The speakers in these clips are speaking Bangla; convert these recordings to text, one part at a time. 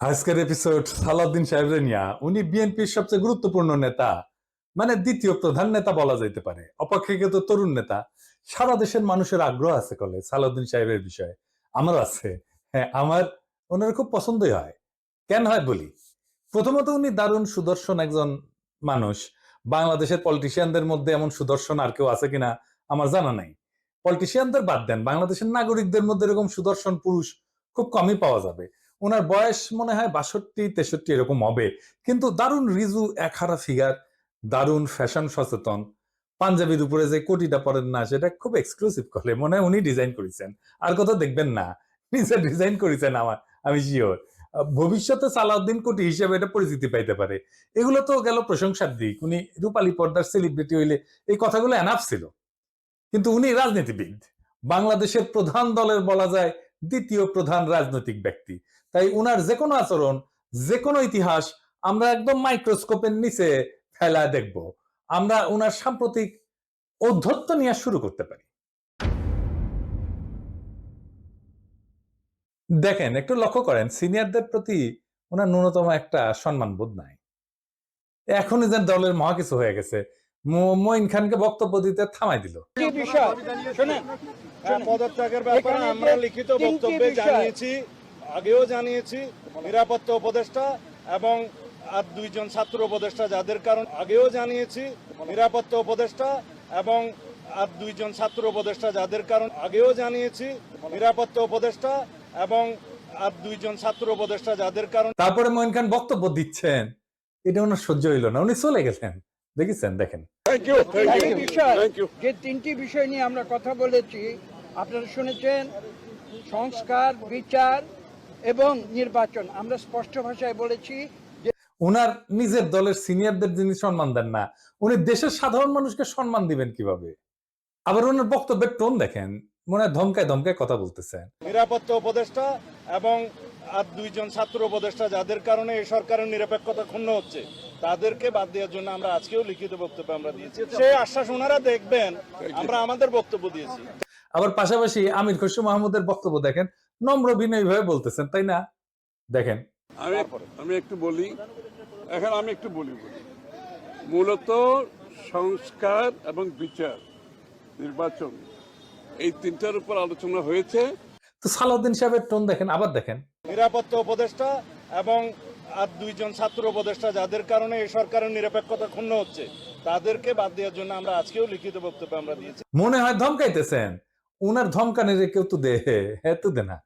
আজকের এপিসোড সালাউদ্দিন সাহেবের নিয়া উনি বিএনপির সবচেয়ে গুরুত্বপূর্ণ নেতা মানে দ্বিতীয় প্রধান নেতা বলা যাইতে পারে, অপেক্ষাকৃত তরুণ নেতা। সারা দেশের মানুষের আগ্রহ আছে কলে সালাউদ্দিন সাহেবের বিষয়ে। আমার আছে। হ্যাঁ আমার ওনার খুব পছন্দই হয়। কেন হয় বলি? প্রথমত উনি দারুণ সুদর্শন একজন মানুষ। বাংলাদেশের পলিটিশিয়ানদের মধ্যে এমন সুদর্শন আর কেউ আছে কিনা আমার জানা নাই। পলিটিশিয়ানদের বাদ দেন, বাংলাদেশের নাগরিকদের মধ্যে এরকম সুদর্শন পুরুষ খুব কমই পাওয়া যাবে। ওনার বয়স মনে হয় বাষট্টি, তেষট্টি এরকম হবে। কিন্তু দারুণ রিজু একহারা ফিগার দারুণ ফ্যাশন সচেতন। পাঞ্জাবির উপরে যে কোটিটা পরেন না, সেটা খুব এক্সক্লুসিভ করে। মনে হয় উনি ডিজাইন করেছেন। আর কোথাও দেখবেন না। নিজে ডিজাইন করেছেন আমার, আমি শিওর ভবিষ্যতে সালাউদ্দিন কোটি হিসেবে এটা পরিচিতি পাইতে পারে। এগুলো তো গেল প্রশংসার দিক। উনি রূপালী পর্দার সেলিব্রিটি হইলে এই কথাগুলো এনাফ ছিল। কিন্তু উনি রাজনীতিবিদ। বাংলাদেশের প্রধান দলের বলা যায় দ্বিতীয় প্রধান রাজনৈতিক ব্যক্তি। তাই উনার যে কোনো আচরণ যে কোনো ইতিহাস আমরা একদম মাইক্রোস্কোপের নিচে ফেলায় দেখব। আমরা উনার সাম্প্রতিক ঔদ্ধত্য নিয়ে শুরু করতে পারি। দেখেন একটু লক্ষ্য করেন সিনিয়রদের প্রতি ওনার ন্যূনতম একটা সম্মান বোধ নাই। এখনই যেন দলের মহা কিছু হয়ে গেছে। ম- মঈন খানকে বক্তব্য দিতে থামাই দিল। কি বিষয়? শোনেন পদত্যাগের ব্যাপারে আমরা লিখিত বক্তব্যে জানিয়েছি। আগেও জানিয়েছি নিরাপত্তা উপদেষ্টা এবং আর দুইজন ছাত্র উপদেষ্টা যাদের কারণ আগেও জানিয়েছি নিরাপত্তা উপদেষ্টা এবং আর দুইজন ছাত্র উপদেষ্টা যাদের কারণ আগেও জানিয়েছি নিরাপত্তা উপদেষ্টা এবং আর দুইজন ছাত্র উপদেষ্টা যাদের কারণ তারপরে মঈন খান বক্তব্য দিচ্ছেন। এটা ওনার সহ্য হইল না উনি চলে গেলেন। দেখেছেন দেখেন। বিষয় যে তিনটি বিষয় নিয়ে আমরা কথা বলেছি আপনারা শুনেছেন সংস্কার বিচার এবং নির্বাচন। আমরা স্পষ্ট ভাষায় বলেছি যে উনার নিজের দলের সিনিয়রদের যিনি সম্মান দেন না উনি দেশের সাধারণ মানুষকে সম্মান দিবেন কীভাবে? আবার ওনার বক্তব্যের টোন দেখেন মনে হয় ধমকায় ধমকায় কথা বলতেছেন। নিরাপত্তা উপদেষ্টা এবং আর দুইজন ছাত্র উপদেষ্টা যাদের কারণে এই সরকারের নিরপেক্ষতা ক্ষুণ্ণ হচ্ছে তাদেরকে বাদ দেওয়ার জন্য আমরা আজকেও লিখিত বক্তব্য আমরা দিয়েছি। সেই আশ্বাস ওনারা দেখবেন আমরা আমাদের বক্তব্য দিয়েছি। আবার পাশাপাশি আমির খসরু মাহমুদের বক্তব্য দেখেন নম্র বিনয়ী ভাবে বলতেছেন তাই না? দেখেন। আমি আমি একটু বলি এখন আমি একটু বলি মূলত সংস্কার এবং বিচার নির্বাচন এই তিনটার উপর আলোচনা হয়েছে। তো সালাউদ্দিন সাহেবের টোন দেখেন আবার দেখেন। নিরাপত্তা উপদেষ্টা এবং আর দুইজন ছাত্র উপদেষ্টা যাদের কারণে এই সরকারের নিরপেক্ষতা ক্ষুণ্ণ হচ্ছে তাদেরকে বাদ দেওয়ার জন্য আমরা আজকেও লিখিত বক্তব্য আমরা দিয়েছি। মনে হয় ধমকাইতেছেন। উনার ধমকানের কেউ তো দে হ্যাঁ তো দে না।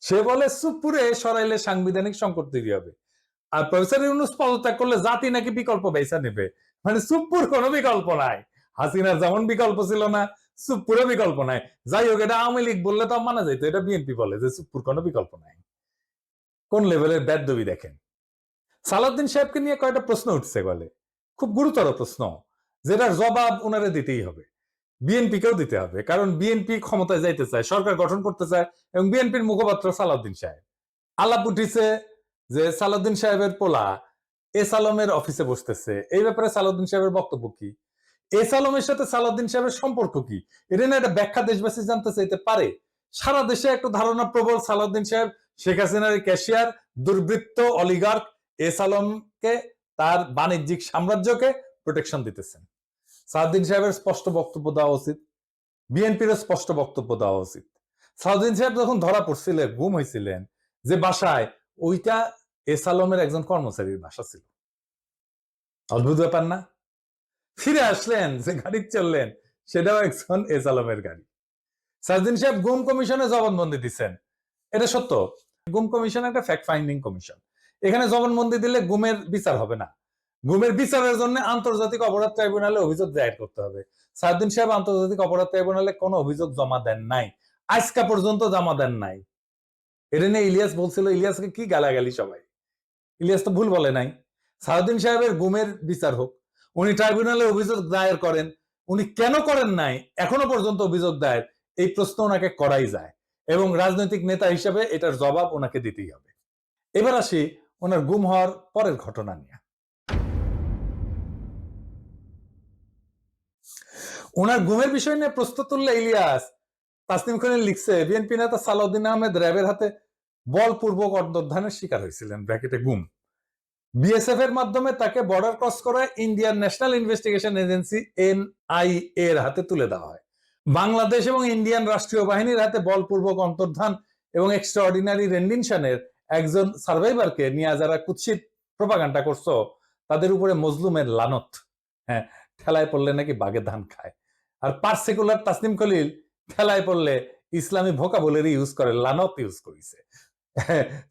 সে বলে সুপুরে সরাইলে সাংবিধানিক সংকট তৈরি হবে। আর প্রফেসর ইউনুস পদত্যাগ করলে জাতি নাকি বিকল্প বেসা নেবে। মানে সুপুর কোনো বিকল্প নাই। হাসিনার যেমন বিকল্প ছিল না সুপুরে বিকল্প নাই। যাই হোক, এটা আওয়ামী লীগ বললে তো মানা যাইতো। এটা বিএনপি বলে যে সুপুর কোনো বিকল্প নাই। কোন লেভেলের ব্যাদ দাবি দেখেন? সালাউদ্দিন সাহেবকে নিয়ে কয়েকটা প্রশ্ন উঠছে বলে। খুব গুরুতর প্রশ্ন, যেটার জবাব ওনারে দিতেই হবে। বিএনপি কেও দিতে হবে, কারণ বিএনপি ক্ষমতায় যাইতে চায়, সরকার গঠন করতে চায় এবং বিএনপির মুখপাত্র সালাউদ্দিন সাহেব। আলাপ উঠিছে যে সালাউদ্দিন সাহেবের পোলা এস আলমের অফিসে বসতেছে। এই ব্যাপারে সালাউদ্দিন সাহেবের বক্তব্য কি? এস আলমের সাথে সালাউদ্দিন সাহেবের সম্পর্ক কি? এটা না একটা ব্যাখ্যা দেশবাসী জানতে চাইতে পারে। সারা দেশে একটা ধারণা প্রবল সালাউদ্দিন সাহেব, শেখ হাসিনার ক্যাশিয়ার, দুর্বৃত্ত অলিগার্ক এস আলমকে তার বাণিজ্যিক সাম্রাজ্যকে প্রোটেকশন দিতেছেন। সাউদ্দিন সাহেবের স্পষ্ট বক্তব্য দেওয়া উচিত বিএনপির স্পষ্ট বক্তব্য দেওয়া উচিত। সাউদ্দিন সাহেব যখন ধরা পড়ছিলেন, গুম হয়েছিলেন যে বাসায় ওইটা এস আলমের একজন কর্মচারীর বাসা ছিল। অদ্ভুত ব্যাপার না? ফিরে আসলেন, যে গাড়ি চললেন, সেটাও একজন এস আলমের গাড়ি। সাউদ্দিন সাহেব গুম কমিশনে জবানবন্দি দিচ্ছেন। এটা সত্য। গুম কমিশন একটা ফ্যাক্ট ফাইন্ডিং কমিশন। এখানে জবানবন্দি দিলে গুমের বিচার হবে না। গুমের বিচারের জন্য আন্তর্জাতিক অপরাধ ট্রাইব্যুনালে অভিযোগ দায়ের করতে হবে। সাউদ্দিন সাহেব আন্তর্জাতিক অপরাধ ট্রাইব্যুনালে কোনো অভিযোগ জমা দেন নাই। আজকা পর্যন্ত জমা দেন নাই। এটা নিয়ে ইলিয়াস বলছিল, ইলিয়াসকে কি গালাগালি সবাই? ইলিয়াস তো ভুল বলে নাই। সাউদ্দিন সাহেবের গুমের বিচার হোক, উনি ট্রাইব্যুনালে অভিযোগ দায়ের করেন, উনি কেন করেন নাই, এখনও পর্যন্ত অভিযোগ দায়ের, এই প্রশ্ন ওনাকে করাই যায় এবং রাজনৈতিক নেতা হিসেবে এটার জবাব ওনাকে দিতেই হবে। এবার আসি ওনার গুম হওয়ার পরের ঘটনা নিয়ে। ওনার গুমের বিষয় নিয়ে প্রশ্ন তুললে ইলিয়াস, তাসনিম খানের লিখছে, বিএনপি নেতা সালাউদ্দিন আহমেদ র্যাবের হাতে বলপূর্বক অন্তর্ধানের শিকার হয়েছিলেন, ব্র্যাকেটে গুম বিএসএফ এর মাধ্যমে তাকে বর্ডার ক্রস করে Indian National Investigation Agency NI এর হাতে তুলে দেওয়া হয়। বাংলাদেশ এবং ইন্ডিয়ান রাষ্ট্রীয় বাহিনীর হাতে বলপূর্বক অন্তর্ধান এবং এক্সট্রা অর্ডিনারি রেন্ডিনশনের একজন সার্ভাইভারকে নিয়ে যারা কুৎসিত প্রপাগান্ডা করছ, তাদের উপরে মজলুমের লানত হ্যাঁ ঠেলায় পড়লে নাকি বাগে ধান খায়। আর পার্সিকুলার তাসনিম খলিল ঠেলায় পড়লে ইসলামী ভোকাবুলারি ইউজ করে, লানত ইউজ করেছে।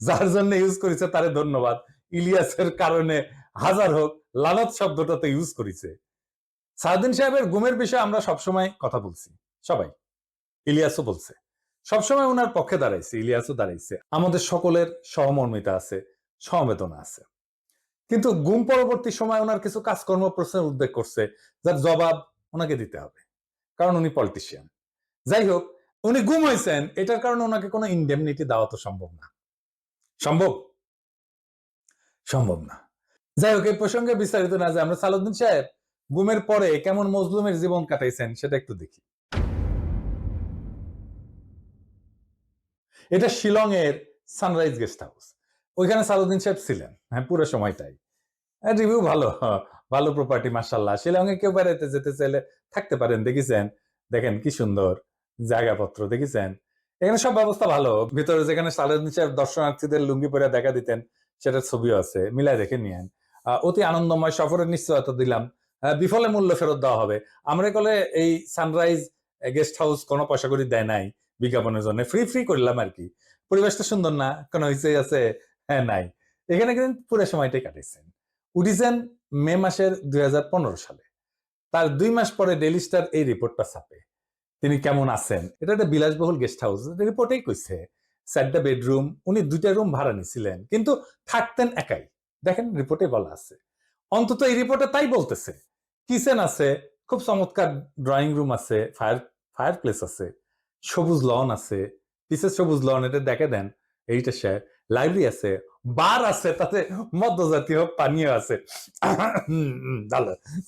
যার জন্য ইউজ করেছে তারে ধন্যবাদ। ইলিয়াসের কারণে হাজার হোক, লানত শব্দটা তো ইউজ করেছে। সাউদ্দিন সাহেবের গুমের বিষয়ে আমরা সবসময় কথা বলছি, সবাই। ইলিয়াসও বলছে। সবসময় ওনার পক্ষে দাঁড়াইছে, ইলিয়াসও দাঁড়াইছে। আমাদের সকলের সহমর্মিতা আছে সমবেদনা আছে। কিন্তু গুম পরবর্তী সময় ওনার কিছু কাজকর্ম প্রশ্নের উদ্বেগ করছে, যার জবাব ওনাকে দিতে হবে। কারণ উনি পলিটিশিয়ান যাই হোক উনি গুম হয়েছেন, এটার কারণে ওনাকে কোনো ইন্ডেমনিটি দেওয়া তো সম্ভব না। সম্ভব? সম্ভব না। যাই হোক এই প্রসঙ্গে বিস্তারিত না যে আমরা সালাউদ্দিন সাহেব, গুমের পরে কেমন মজলুমের জীবন কাটাইছেন সেটা একটু দেখি। এটা শিলং এর সানরাইজ গেস্ট হাউস। ওইখানে সালাউদ্দিন সাহেব ছিলেন হ্যাঁ পুরো সময়টাই। রিভিউ ভালো। ভালো প্রপার্টি মার্শাল্লাহ শিলং এ কেউ বেড়াইতে যেতে চাইলে থাকতে পারেন, দেখেছেন? দেখেন কি সুন্দর জায়গাপত্র, দেখেছেন? এখানে সব ব্যবস্থা ভালো। ভিতরে যেখানে সালাউদ্দিন সাহেব দর্শনার্থীদের লুঙ্গি পরে দেখা দিতেন, সেটার ছবিও আছে। মিলাই দেখে নিয়েন। অতি আনন্দময় সফরের নিশ্চয়তা দিলাম। বিফলে মূল্য ফেরত দেওয়া হবে। আমরা কলে এই সানরাইজ গেস্ট হাউস কোনো পয়সা করে দেয় নাই বিজ্ঞাপনের জন্য। ফ্রি ফ্রি করলাম আর কি। পরিবেশটা সুন্দর না? কোনো হইচই আছে? হ্যাঁ নাই। এখানে কিন্তু পুরো সময়টাই কাটিয়েছেন উঠিছেন মে মাসের দুই সালে। তার দুই মাস পরে ডেলি স্টার এই রিপোর্টটা ছাপে। তিনি কেমন আছেন? এটা একটা বিলাসবহুল গেস্ট হাউস। রিপোর্টেই কইছে চারটা বেডরুম। উনি দুইটা রুম ভাড়া নিছিলেন, কিন্তু থাকতেন একাই। দেখেন, রিপোর্টে বলা আছে। অন্তত এই রিপোর্টে তাই বলতেছে। কিচেন আছে, খুব চমৎকার ড্রয়িং রুম আছে, ফায়ার ফায়ার প্লেস আছে, সবুজ লন আছে, পিসের সবুজ লন, এটা দেখে দেন। এইটা সে লাইব্রেরি আছে বার আছে, তাতে মদ্যজাতীয় পানীয় আছে।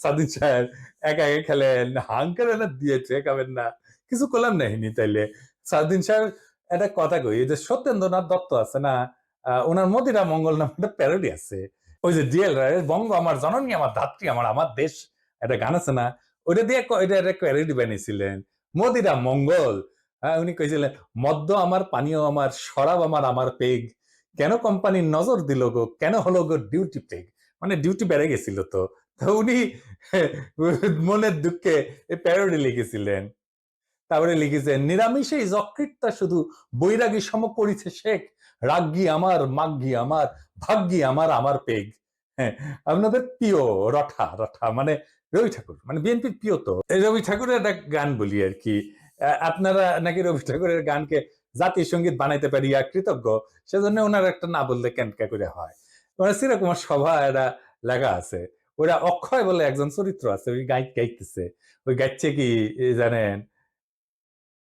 সাদিন সাহেব একা একা খেলেন হাঙ্কার না দিয়েছে খাবেন না, কিছু করলাম নাহিনি তাইলে। সাদিন সাহেব, একটা কথা কই যে সত্যেন্দ্রনাথ দত্ত আছে না ওনার মদিরা মঙ্গল নামে একটা প্যারোডি আছে। ওই যে ডিএল রায়ের বঙ্গ আমার জননী, আমার ধাত্রী, আমার আমার দেশ, একটা গান আছে না, ওইটা দিয়ে এটা একটা প্যারোডি বানিয়েছিলেন। মদিরা মঙ্গল হ্যাঁ উনি কইছিলেন, মদ্য আমার, পানীয় আমার, শরাব আমার আমার পেগ। কেন কোম্পানির নজর দিল গো? কেন হলো গো ডিউটি পেগ মানে ডিউটি বেড়ে গেছিল তো। উনি মনের দুঃখে প্যারোডি লিখেছিলেন। তারপরে লিখেছেন নিরামিষে যকৃতটা শুধু বৈরাগী সম করিছে শেখ। রাগ্গি আমার মাগ্গি আমার, ভাগ্যি আমার আমার পেগ হ্যাঁ আপনাদের প্রিয় রঠা রঠা মানে রবি ঠাকুর মানে বিএনপির প্রিয় তো রবি ঠাকুরের একটা গান বলি আর কি। আপনারা নাকি রবি ঠাকুরের গানকে জাতীয় সংগীত বানাইতে পারিয়া কৃতজ্ঞ। সেজন্য ওনার একটা না বললে কেনকা করে হয়? মানে সেরকম সভা একটা লেখা আছে। ওরা অক্ষয় বলে একজন চরিত্র আছে, ওই গাই গাইতেছে। ওই গাইছে কি জানেন,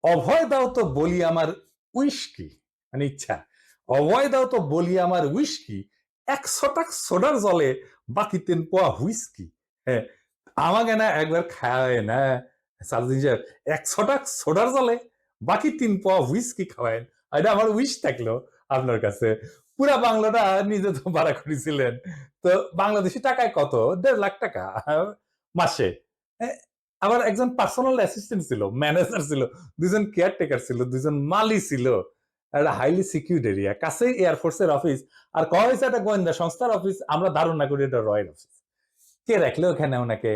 অভয় দাও তো বলি আমার উইস্কি। মানে ইচ্ছা। অভয় দাও তো বলি আমার উইস্কি একশো টাক সোডার জলে বাকি তিন পোয়া হুইস্কি। হ্যাঁ আমাকে না একবার খাওয়ায় না সারদিন সাহেব একশো টাক সোডার জলে বাকি তিন পোয়া হুইস্কি খাওয়ায়। এটা আমার উইশ থাকল আপনার কাছে। পুরা বাংলাটা নিজে তো ভাড়া করেছিলেন। তো বাংলাদেশি টাকায় কত? দেড় লাখ টাকা মাসে। আবার একজন পার্সোনাল অ্যাসিস্ট্যান্ট ছিল ম্যানেজার ছিল, দুজন কেয়ারটেকার ছিল, দুজন মালি ছিল। একটা হাইলি সিকিউরিড এরিয়া কাছেই এয়ারফোর্সের অফিস আর কয় হয়েছে একটা গোয়েন্দা সংস্থার অফিস আমরা ধারণা করি এটা রয়্যাল অফিস কে রাখল ওখানে ওনাকে?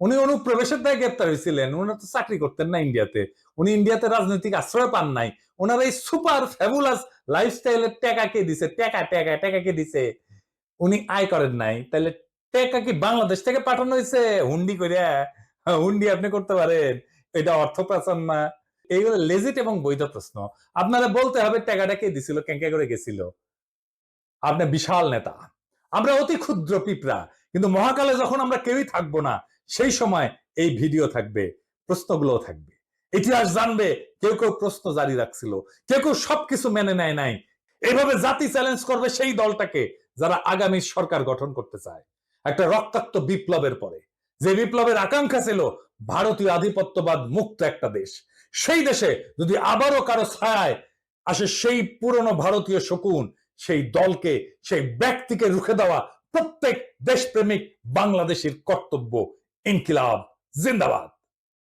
উনি অনুপ্রবেশের দায় গ্রেপ্তার হয়েছিলেন। উনি তো চাকরি করতেন না ইন্ডিয়াতে। উনি ইন্ডিয়াতে রাজনৈতিক আশ্রয় পান নাই। ওনার এই সুপার ফ্যাবুলাস লাইফস্টাইলের টাকা কে দিছে? টাকা টাকা টাকা কে দিছে? উনি আয় করেন নাই। তাহলে টাকা কি বাংলাদেশ থেকে পাঠানো হয়েছে? হুন্ডি করিয়া হুন্ডি আপনি করতে পারেন। এটা অর্থ পাচার না। এই এইগুলো লেজিট এবং বৈধ প্রশ্ন। আপনারা বলতে হবে টাকাটা কে দিছিল, কেঙ্কা করে গেছিল? আপনি বিশাল নেতা। আমরা অতি ক্ষুদ্র পিঁপড়া, কিন্তু মহাকালে যখন আমরা কেউই থাকব না, সেই সময় এই ভিডিও থাকবে প্রশ্নগুলো থাকবে। ইতিহাস জানবে, কেউ কেউ প্রশ্ন জারি রাখছিল, কেউ কেউ সবকিছু মেনে নেয় নাই। এইভাবে জাতি চ্যালেঞ্জ করবে সেই দলটাকে যারা আগামী সরকার গঠন করতে চায়। একটা রক্তাক্ত বিপ্লবের পরে, যে বিপ্লবের আকাঙ্ক্ষা ছিল ভারতীয় আধিপত্যবাদ মুক্ত একটা দেশ। সেই দেশে যদি আবারও কারও ছায় আসে সেই পুরনো ভারতীয় শকুন সেই দলকে সেই ব্যক্তিকে রুখে দেওয়া প্রত্যেক দেশপ্রেমিক বাংলাদেশের কর্তব্য ইনকিলাব। জিন্দাবাদ।